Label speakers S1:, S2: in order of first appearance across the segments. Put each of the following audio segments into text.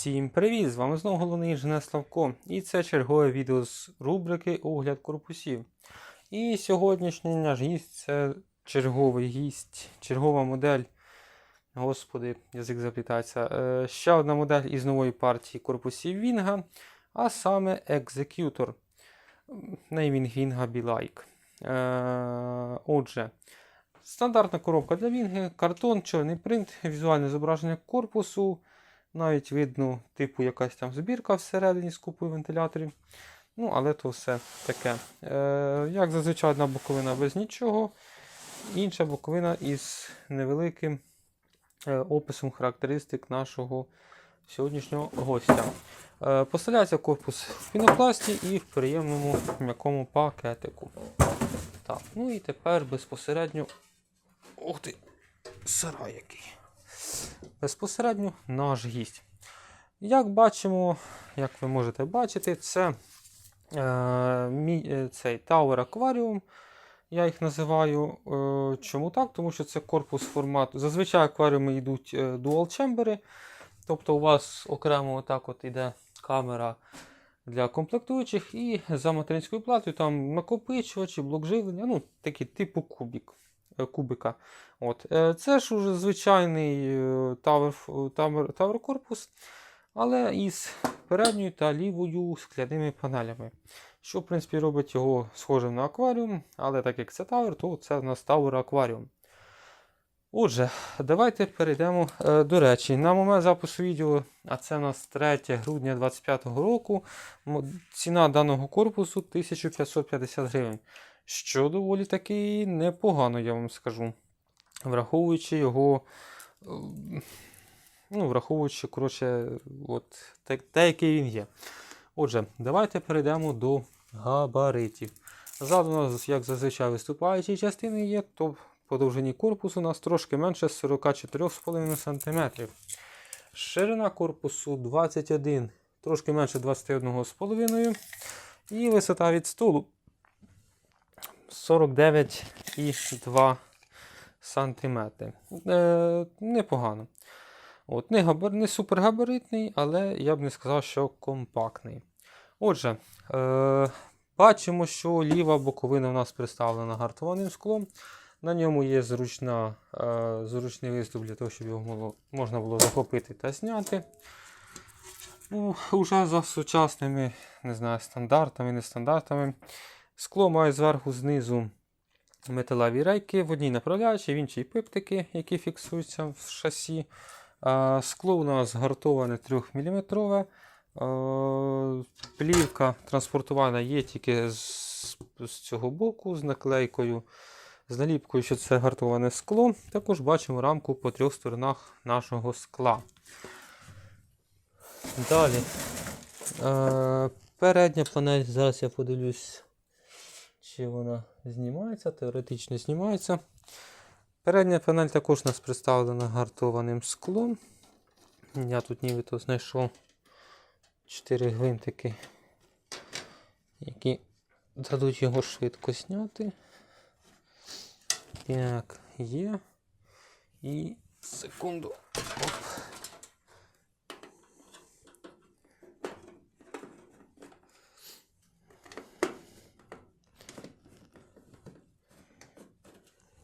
S1: Всім привіт! З вами знову головний інженер Славко. І це чергове відео з рубрики Огляд корпусів. І сьогоднішній наш гість це черговий гість, чергова модель. Господи, язик заплітається. Е, ще одна модель із нової партії корпусів Вінга, а саме Executor. Неймінг Вінга Be-Like. Е, отже, стандартна коробка для Вінги, картон, чорний принт, візуальне зображення корпусу. Навіть видно, типу, якась там збірка всередині з купою вентиляторів. Ну, але то все таке. Е, Як зазвичай одна боковина без нічого, інша боковина із невеликим е, описом характеристик нашого сьогоднішнього гостя. Е, Поставляється корпус в пінопласті і в приємному м'якому пакетику. Так, ну і тепер безпосередньо. Ух ти! Сарай який безпосередньо наш гість. Як бачимо, як ви можете бачити, це е, мій, е, цей Tower Aquarium. Я їх називаю. Е, чому так? Тому що це корпус формату. Зазвичай акваріуми йдуть е, dual chamber. Тобто у вас окремо отак от іде камера для комплектуючих, і за материнською платою там накопичувачі, блок живлення, ну, такі типу кубік, кубика. От. Е, Це ж уже звичайний е, Tower корпус, але із передньою та лівою скляними панелями. Що, в принципі, робить його схожим на акваріум, але так як це Tower, то це у нас Tower акваріум. Отже, давайте перейдемо е, до речі. На момент запису відео, а це у нас 3 грудня 2025 року, ціна даного корпусу 1550 гривень. Що доволі таки непогано, я вам скажу враховуючи його, е, ну, враховуючи, коротше, от, те, те, який він є. Отже, давайте перейдемо до габаритів. Ззаду у нас, як зазвичай, виступаючі частини є, то по довжині корпусу у нас трошки менше 44,5 см. Ширина корпусу 21, трошки менше 21,5 І висота від столу 49,2 сантиметри. Е, непогано. От, не, габар, не супергабаритний, але я б не сказав, що компактний. Отже, е, бачимо, що ліва боковина у нас представлена гартованим склом. На ньому є зручна, е, зручний виступ для того, щоб його можна було захопити та зняти. Ну, Уже за сучасними не знаю, стандартами, нестандартами. Скло має зверху знизу металеві рейки, в одній направляючій, в іншій пиптики, які фіксуються в шасі. Скло у нас гартоване 3 мм. Плівка транспортувана є тільки з, з цього боку, з наклейкою, з наліпкою, що це гартоване скло. Також бачимо рамку по трьох сторонах нашого скла. Далі. Передня панель, зараз я подивлюсь, чи вона знімається, теоретично знімається. Передня панель також у нас представлена гартованим склом. Я тут нібито знайшов 4 гвинтики, які дадуть його швидко зняти. Так, є. І секунду. Оп.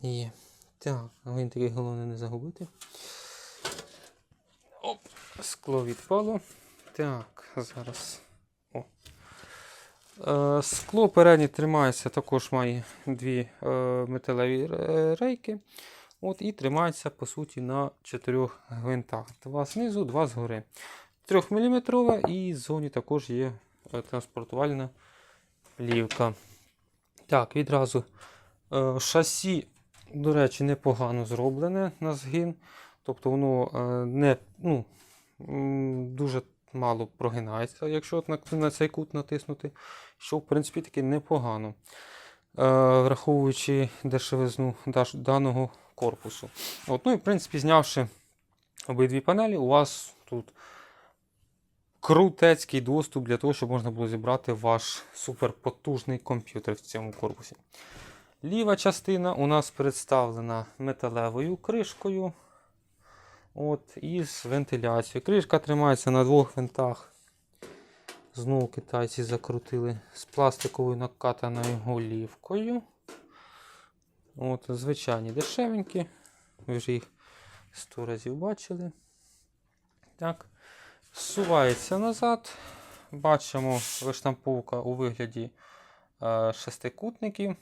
S1: Є. Так, гвинтики головне не загубити. Оп, скло відпало. Так, зараз. О. Е, скло переднє тримається, також має дві е, металеві е, рейки. От, І тримається, по суті, на чотирьох гвинтах. Два знизу, два згори. 3 мм і в зоні також є транспортувальна плівка. Так, відразу е, шасі до речі, непогано зроблене на згин. Тобто воно е, не, ну, дуже мало прогинається, якщо на, на цей кут натиснути, що в принципі таки непогано, е, враховуючи дешевизну даного корпусу. От, ну і в принципі, знявши обидві панелі, у вас тут крутецький доступ для того, щоб можна було зібрати ваш суперпотужний комп'ютер в цьому корпусі. Ліва частина у нас представлена металевою кришкою. От, із вентиляцією. Кришка тримається на двох винтах. Знову китайці закрутили з пластиковою накатаною голівкою. От, звичайні дешевенькі. Ви вже їх 100 разів бачили. Так. Зсувається назад. Бачимо виштамповка у вигляді е, шестикутників.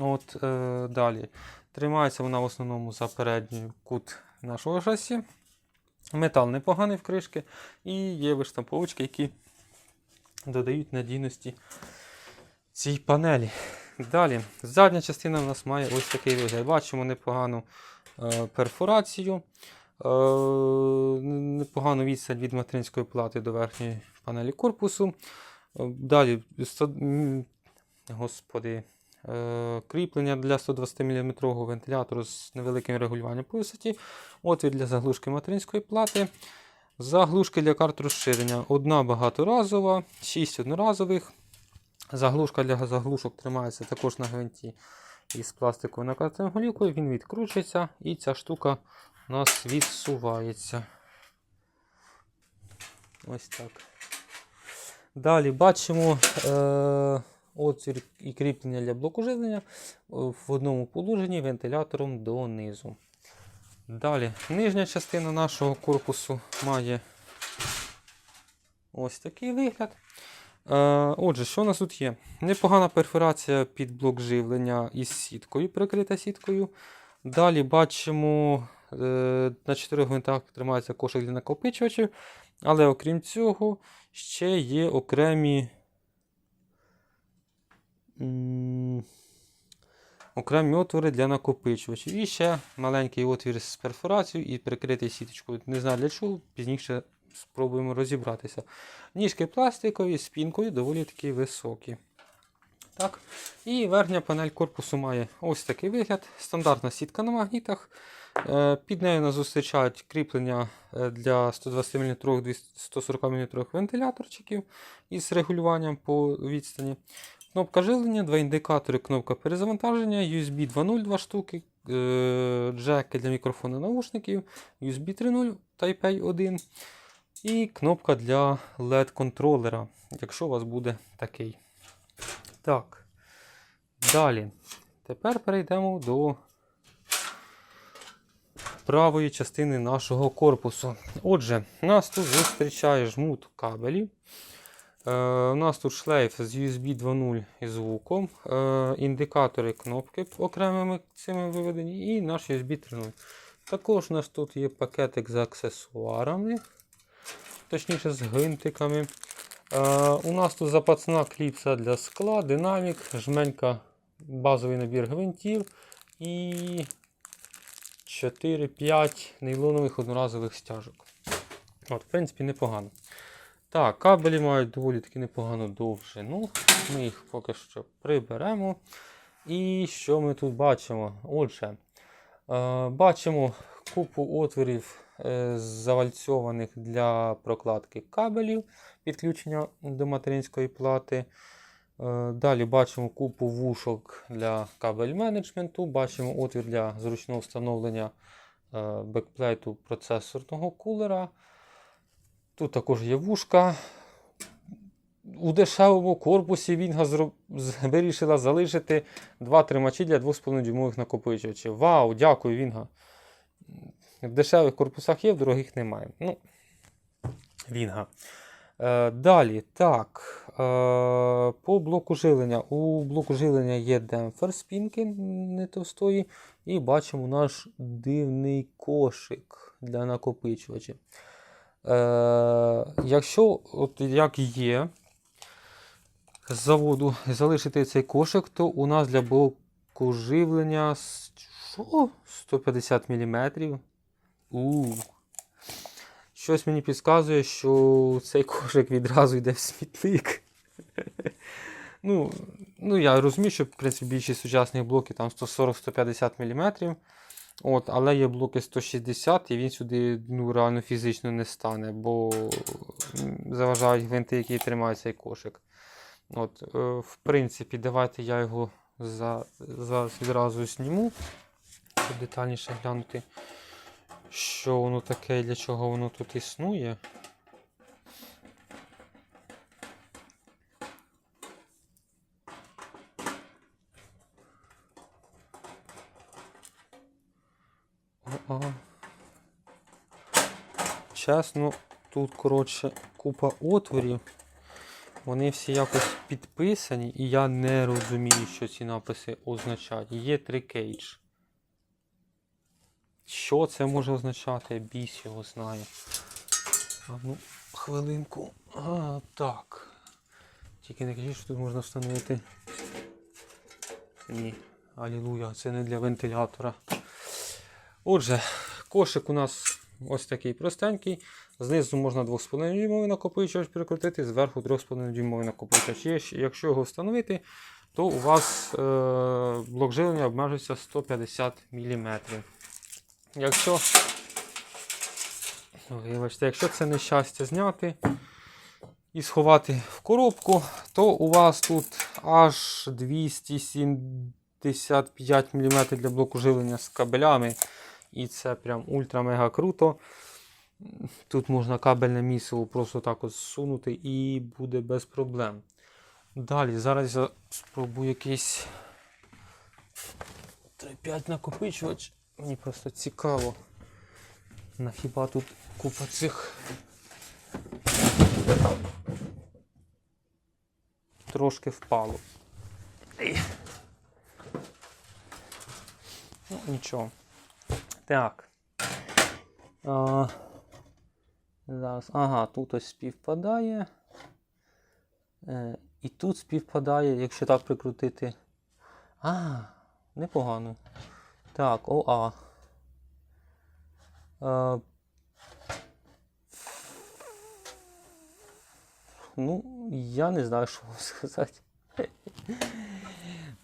S1: От, е, далі. Тримається вона в основному за передній кут нашого шасі. Метал непоганий в кришки. І є виштамповочки, які додають надійності цій панелі. Далі, задня частина в нас має ось такий вигляд. Бачимо непогану е, перфорацію, е, непогану відстань від материнської плати до верхньої панелі корпусу. Е, Далі, господи, кріплення для 120 мм вентилятору з невеликим регулюванням по висоті, отвір для заглушки материнської плати. Заглушки для карт розширення. Одна багаторазова, 6 одноразових. Заглушка для заглушок тримається також на гвинті із пластиковою накатаною голівкою. Він відкручується і ця штука у нас відсувається. Ось так. Далі бачимо е, отвір і кріплення для блоку живлення е, в одному положенні вентилятором донизу. Далі, нижня частина нашого корпусу має ось такий вигляд. Е, отже, що у нас тут є? Непогана перфорація під блок живлення із сіткою, прикрита сіткою. Далі бачимо, е, на чотирьох гвинтах тримається кошик для накопичувачів. Але окрім цього, ще є окремі. Окремі отвори для накопичувачів. І ще маленький отвір з перфорацією і прикритий сіточкою. Не знаю для чого, пізніше спробуємо розібратися. Ніжки пластикові з пінкою доволі таки високі. Так. І верхня панель корпусу має ось такий вигляд. Стандартна сітка на магнітах. Е, Під нею нас зустрічають кріплення е, для 120 мм 140 мм вентиляторчиків із регулюванням по відстані. Кнопка живлення, два індикатори, кнопка перезавантаження, USB 2.0 2 штуки, е, джеки для мікрофону наушників, USB 3.0 Type-A 1 і кнопка для LED-контролера, якщо у вас буде такий. Так. Далі. Тепер перейдемо до правої частини нашого корпусу. Отже, нас тут зустрічає жмут кабелів. Е, у нас тут шлейф з USB 2.0 і звуком, е, індикатори кнопки окремими цими виведені, і наш USB 3.0. Також у нас тут є пакетик з аксесуарами, точніше з гвинтиками. Е, у нас тут запасна кліпса для скла, динамік, жменька, базовий набір гвинтів і 4-5 нейлонових одноразових стяжок. От, В принципі, непогано. Так, кабелі мають доволі таки непогану довжину. Ми їх поки що приберемо. І що ми тут бачимо? Отже, е, бачимо купу отворів е, завальцьованих для прокладки кабелів, підключення до материнської плати. Е, Далі бачимо купу вушок для кабель менеджменту, бачимо отвір для зручного встановлення бекплейту процесорного кулера. Тут також є вушка. У дешевому корпусі Вінга вирішила залишити два тримачі для 2,5 дюймових накопичувачів. Вау, дякую, Вінга. В дешевих корпусах є, в дорогих немає. Ну, Вінга. Е, далі, так. Е, по блоку живлення. У блоку живлення є демпфер спінки не товстої. І бачимо наш дивний кошик для накопичувачів. Е, якщо, от як є, з заводу залишити цей кошик, то у нас для блоку живлення що? 150 мм. У. Щось мені підказує, що цей кошик відразу йде в смітник. ну, ну, я розумію, що в принципі більшість сучасних блоків там 140-150 мм. От, але є блоки 160 і він сюди ну, реально фізично не стане, бо заважають гвинти, які тримають цей кошик. От, е, в принципі, давайте я його за, зараз відразу зніму, щоб детальніше глянути, що воно таке і для чого воно тут існує. О-а. Чесно, тут, коротше, купа отворів. Вони всі якось підписані, і я не розумію, що ці написи означають. Є 3 кейдж. Що це може означати? Біс його знає. А ну, хвилинку. А, так. Тільки не кажіть, що тут можна встановити. Ні. Алілуя, це не для вентилятора. Отже, кошик у нас ось такий простенький. Знизу можна 2,5 дюймовий накопичувач прикрутити, зверху 3,5 дюймовий накопичувач. Є- Якщо його встановити, то у вас е, блок живлення обмежується 150 мм. Якщо, вибачте, якщо це нещастя зняти і сховати в коробку, то у вас тут аж 275 мм для блоку живлення з кабелями. І це прям ультра-мега круто. Тут можна кабельне місиво просто так от зсунути і буде без проблем. Далі, зараз я спробую якийсь 3-5 накопичувач. Мені просто цікаво. На хіба тут купа цих. Трошки впало. Ну, нічого. Так. А, зараз. Ага, тут ось співпадає. Е, і тут співпадає, якщо так прикрутити. А, непогано. Так, ОА. Е, ну, я не знаю, що вам сказати.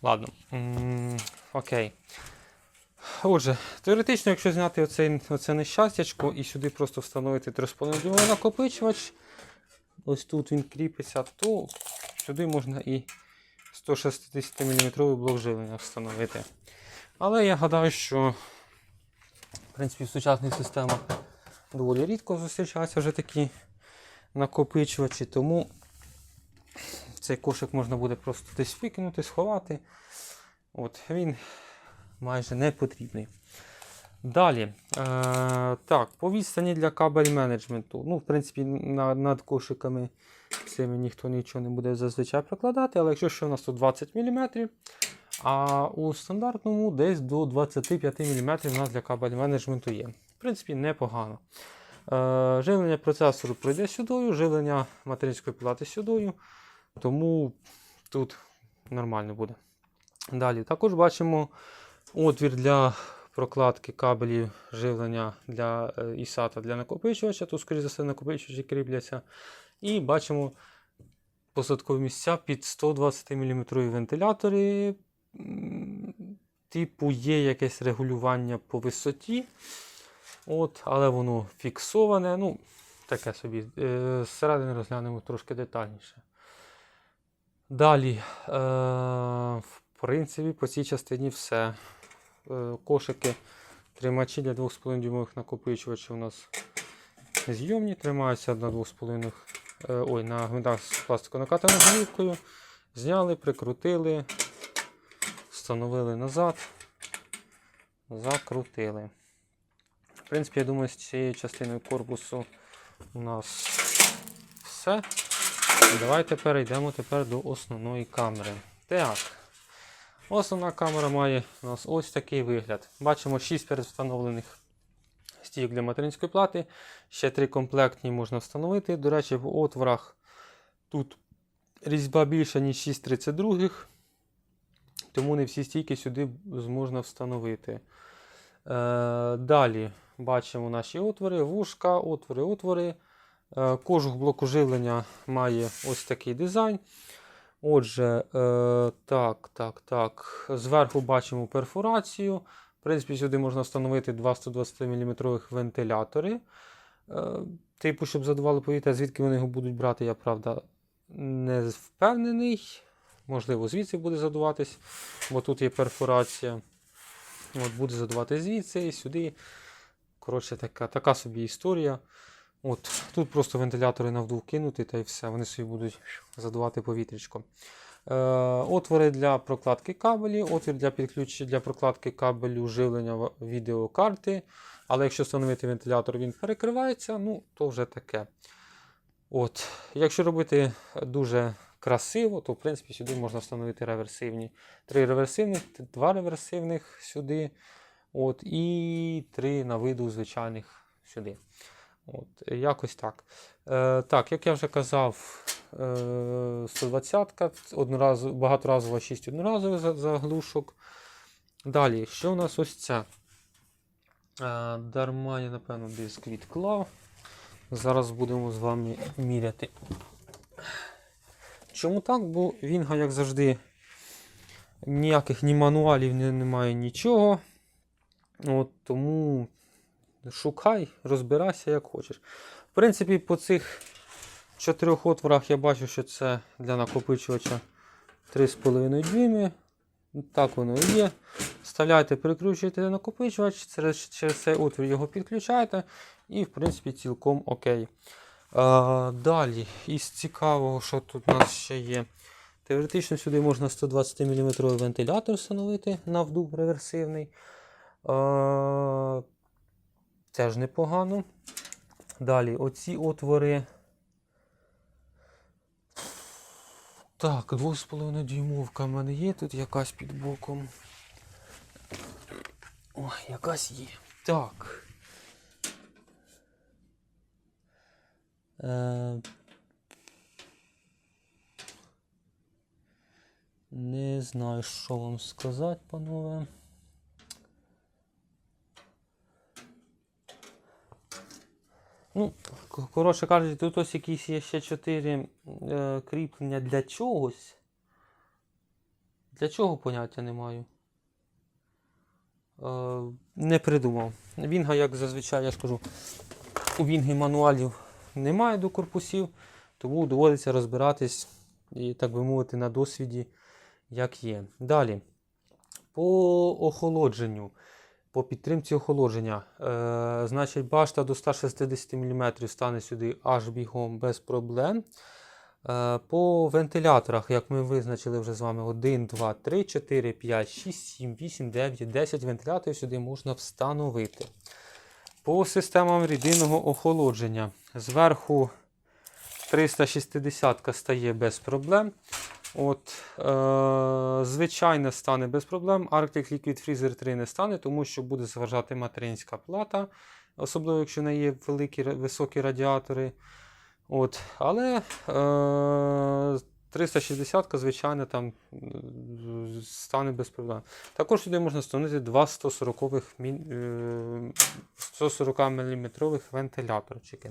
S1: Ладно. Окей. Отже, теоретично, якщо зняти оцей, оце нещастячко і сюди просто встановити 3,5 дюймовий накопичувач, ось тут він кріпиться, то сюди можна і 160 мм блок живлення встановити. Але я гадаю, що в принципі в сучасних системах доволі рідко зустрічаються вже такі накопичувачі, тому цей кошик можна буде просто десь викинути, сховати. От, він майже не потрібний. Далі, е, так, по відстані для кабель менеджменту. Ну, в принципі, на, над кошиками цими ніхто нічого не буде зазвичай прокладати, але якщо що у нас тут 20 мм, а у стандартному десь до 25 мм у нас для кабель менеджменту є. В принципі, непогано. Е, живлення процесору пройде сюдою, живлення материнської плати сюдою, тому тут нормально буде. Далі також бачимо отвір для прокладки кабелів живлення для е, ISATA для накопичувача. Тут, скоріше за все, накопичувачі кріпляться. І бачимо посадкові місця під 120 мм вентилятори. Типу, є якесь регулювання по висоті. От, але воно фіксоване. Ну, таке собі. Е, Зсередини розглянемо трошки детальніше. Далі, е, в принципі, по цій частині все. Е, кошики, тримачі для 2,5 дюймових накопичувачів у нас зйомні, тримаються на 2,5 е, ой, на гвинтах з пластиконакатаною голівкою. Зняли, прикрутили, встановили назад, закрутили. В принципі, я думаю, з цією частиною корпусу у нас все. Давайте перейдемо тепер до основної камери. Так. Основна камера має у нас ось такий вигляд. Бачимо 6 передвстановлених стійок для материнської плати. Ще 3 комплектні можна встановити. До речі, в отворах тут різьба більша, ніж 6,32. Тому не всі стійки сюди можна встановити. Е, далі бачимо наші отвори, вушка, отвори, отвори. Е, Кожух блоку живлення має ось такий дизайн. Отже, е, так, так, так. Зверху бачимо перфорацію. В принципі, сюди можна встановити два 120 мм вентилятори. Е, типу, щоб задувало повітря, звідки вони його будуть брати, я правда не впевнений. Можливо, звідси буде задуватись, бо тут є перфорація. От Буде задувати звідси і сюди. коротше, така, така собі історія. От, тут просто вентилятори на вдув кинути та й все, вони собі будуть задувати повітрячко. Е, отвори для прокладки кабелі, отвір для підключення для прокладки кабелю живлення відеокарти. Але якщо встановити вентилятор, він перекривається, ну то вже таке. От. Якщо робити дуже красиво, то в принципі сюди можна встановити реверсивні. Три реверсивних, два реверсивних сюди. От, і три на виду звичайних сюди. От, якось так. Е, так, як я вже казав, е, 120-ка, одноразово, багаторазова 6 одноразових заглушок. Далі, що у нас ось ця? Е, дарма я, напевно, диск відклав. Зараз будемо з вами міряти. Чому так? Бо Вінга, як завжди, ніяких ні мануалів, немає нічого. От, тому шукай, розбирайся як хочеш. В принципі, по цих чотирьох отворах я бачу, що це для накопичувача 3,5 дюйми. Так воно і є. Вставляєте, перекручуєте накопичувач, через, через цей отвір його підключаєте, і, в принципі, цілком окей. А, далі, із цікавого, що тут у нас ще є. Теоретично сюди можна 120 мм вентилятор встановити на вдув реверсивний. А, теж непогано. Далі, оці отвори. Так, 2,5 дюймовка в мене є тут якась під боком. Ой, якась є. Так. Е... Не знаю, що вам сказати, панове. Ну, коротше кажучи, тут ось якісь є ще 4 е, кріплення для чогось. Для чого поняття не маю. Е, не придумав. Вінга, як зазвичай, я ж кажу, у Вінги мануалів немає до корпусів, тому доводиться розбиратись і, так би мовити, на досвіді, як є. Далі. По охолодженню. По підтримці охолодження. Е, значить, башта до 160 мм стане сюди аж бігом без проблем. Е, по вентиляторах, як ми визначили вже з вами, 1, 2, 3, 4, 5, 6, 7, 8, 9, 10 вентиляторів сюди можна встановити. По системам рідинного охолодження. Зверху 360 стає без проблем. От, е, звичайно, стане без проблем. Arctic Liquid Freezer 3 не стане, тому що буде зважати материнська плата, особливо якщо в неї є великі високі радіатори. От, але е, 360, звичайно, там е, стане без проблем. Також сюди можна встановити два 140 мі- е, 140 мм вентиляторчики.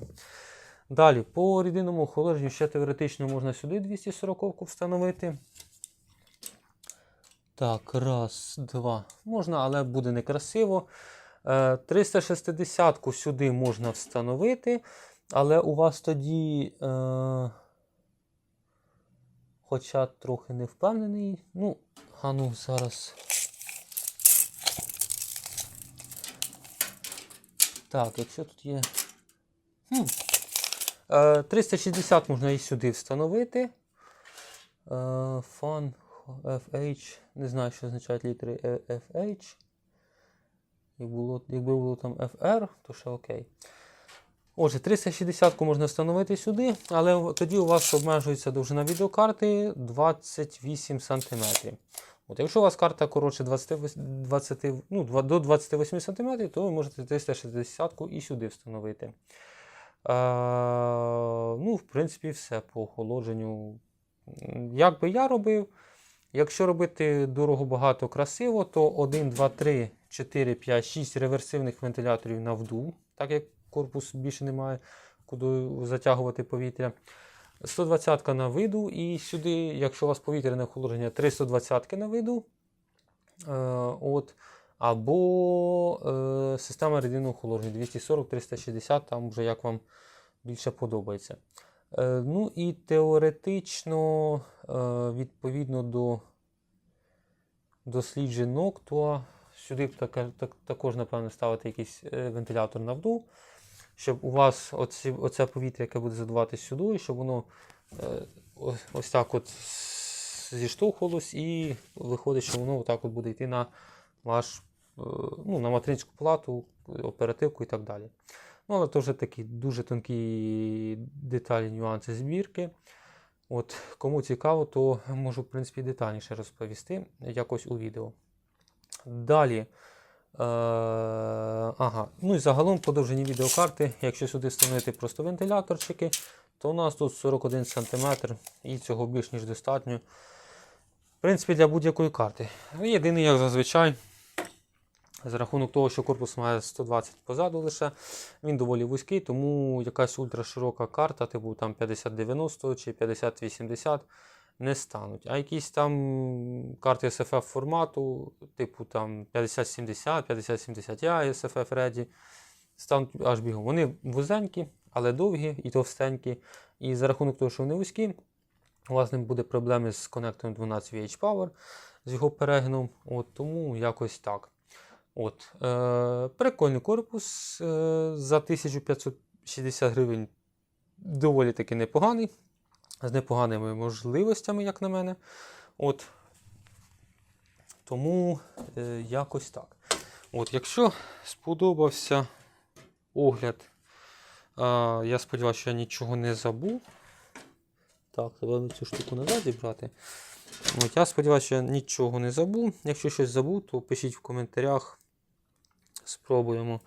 S1: Далі, по рідинному охолодженню ще теоретично можна сюди 240 встановити. Так, раз, два. Можна, але буде некрасиво. Е, 360 сюди можна встановити, але у вас тоді. Е, хоча трохи не впевнений. Ну, а ну зараз. Так, якщо тут є. Хм. Е, 360 можна і сюди встановити. Е, Fun FH. Не знаю, що означають літери е- FH. Як якби було там FR, то ще окей. Отже, 360 можна встановити сюди, але тоді у вас обмежується довжина відеокарти 28 см. От, якщо у вас карта коротше 20, 20, ну, до 28 см, то ви можете 360 і сюди встановити. Ну, в принципі, все по охолодженню. Як би я робив, якщо робити дорого, багато, красиво, то 1, 2, 3, 4, 5, 6 реверсивних вентиляторів на вдув, так як корпус більше немає куди затягувати повітря. 120 на виду, і сюди, якщо у вас повітряне охолодження, 320 на виду. Е, от, або е, система рідинного охолодження 240-360, там вже як вам більше подобається. Е, ну і теоретично, е, відповідно до досліджень Ноктуа, сюди б таке, так, також, напевно, ставити якийсь е, вентилятор на вдув, щоб у вас оці, оце повітря, яке буде задуватись сюди, щоб воно е, ось, так от зіштовхувалось і виходить, що воно отак от буде йти на ваш, ну, на материнську плату, оперативку і так далі. Ну, але то вже такі дуже тонкі деталі, нюанси збірки. От, кому цікаво, то можу, в принципі, детальніше розповісти якось у відео. Далі. Е, ага. Ну і загалом подовжені відеокарти. Якщо сюди встановити просто вентиляторчики, то у нас тут 41 см і цього більш ніж достатньо. В принципі, для будь-якої карти. Єдиний, як зазвичай, за рахунок того, що корпус має 120 позаду лише, він доволі вузький, тому якась ультраширока карта, типу там 5090 чи 5080 не стануть. А якісь там карти SFF формату, типу там 5070, 5070i SFF Ready, стануть аж бігом. Вони вузенькі, але довгі і товстенькі. І за рахунок того, що вони вузькі, у вас не буде проблеми з конектором 12 VH Power, з його перегином. От, тому якось так. От, е, прикольний корпус е, за 1560 гривень доволі таки непоганий. З непоганими можливостями, як на мене. От. Тому е, якось так. От, якщо сподобався огляд, е, я сподіваюся, що я нічого не забув. Так, треба цю штуку назад зібрати. От, я сподіваюся, що я нічого не забув. Якщо щось забув, то пишіть в коментарях. Спробуємо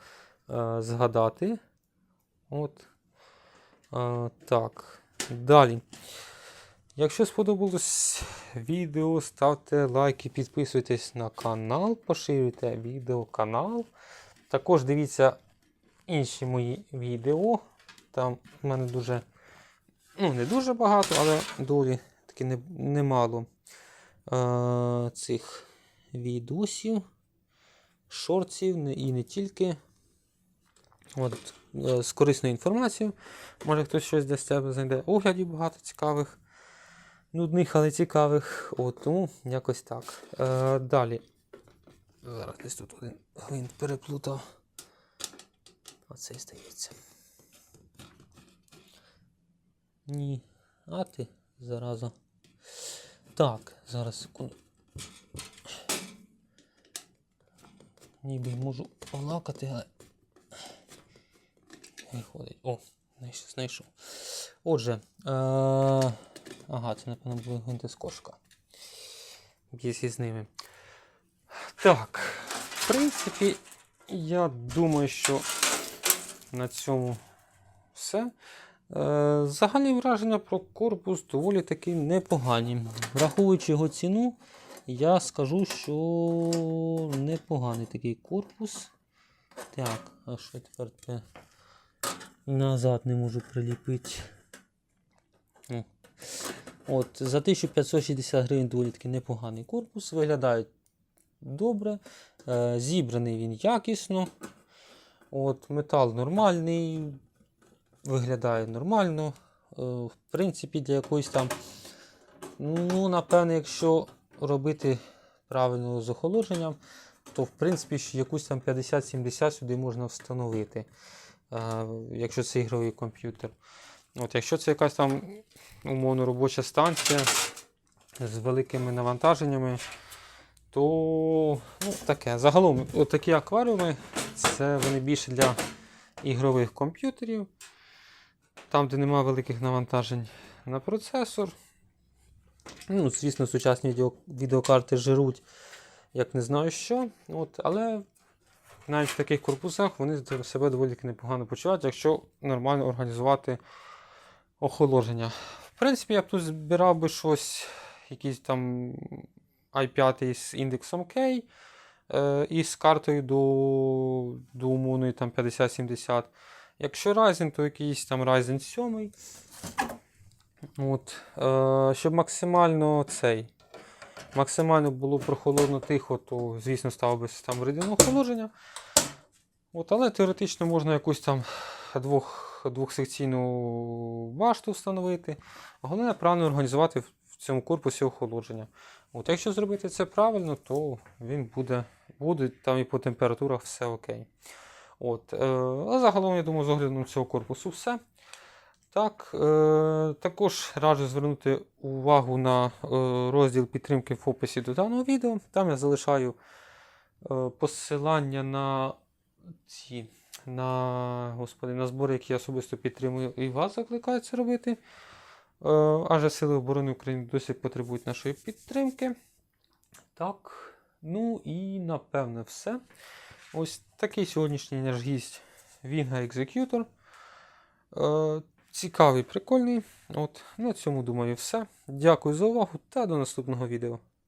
S1: е, згадати. От. Е, так. Далі. Якщо сподобалось відео, ставте лайки, підписуйтесь на канал, поширюйте відео канал. Також дивіться інші мої відео. Там в мене дуже, ну, не дуже багато, але доволі таки не- немало е, цих відосів, шортів і не тільки. От, е, з корисною інформацією. Може хтось щось для себе знайде. Оглядів багато цікавих, нудних, але цікавих. От, тому якось так. Е, далі. Зараз десь тут один гвинт переплутав. Оцей здається. Ні. А ти, зараза. Так, зараз секунду. Ніби можу полакати, але виходить. О, знайшов. Отже, е- ага, це, напевно, були гвинти з кошка. Б'єсі з ними. Так, в принципі, я думаю, що на цьому все. Е, Загальні враження про корпус доволі таки непогані. Враховуючи його ціну, я скажу, що непоганий такий корпус. Так, а що тепер те назад не можу приліпити. От, за 1560 гривень доволі таки непоганий корпус. Виглядає добре. Е, зібраний він якісно. От, метал нормальний, виглядає нормально. Е, в принципі, для якоїсь там, ну, напевне, якщо робити правильно з охолодженням, то в принципі ще якусь там 50-70 сюди можна встановити, е, якщо це ігровий комп'ютер. От, якщо це якась там умовно робоча станція з великими навантаженнями, то ну, таке. Загалом, такі акваріуми це вони більше для ігрових комп'ютерів, там, де немає великих навантажень на процесор. Ну, звісно, сучасні відео- відеокарти жируть, як не знаю що. От, але навіть в таких корпусах вони себе доволі непогано почувають, якщо нормально організувати охолодження. В принципі, я б тут збирав би щось, якийсь там i5 з індексом K е, і з картою до, до умовної там 5070. Якщо Ryzen, то якийсь там Ryzen 7. От, е, щоб максимально цей. Максимально було прохолодно тихо, то, звісно, ставив би систему радіоного охолодження. От, але теоретично можна якусь там двох, двохсекційну башту встановити. Головне правильно організувати в цьому корпусі охолодження. От, якщо зробити це правильно, то він буде будуть, там і по температурах все окей. От, е, а загалом, я думаю, з оглядом цього корпусу все. Так, е, також раджу звернути увагу на е, розділ підтримки в описі до даного відео. Там я залишаю е, посилання на ці на, господи, на збори, які я особисто підтримую, і вас закликаю це робити. Е, адже Сили оборони України досі потребують нашої підтримки. Так, ну і напевне все. Ось такий сьогоднішній наш гість Вінга Executor. Цікавий, прикольний. От, на цьому думаю все. Дякую за увагу та до наступного відео.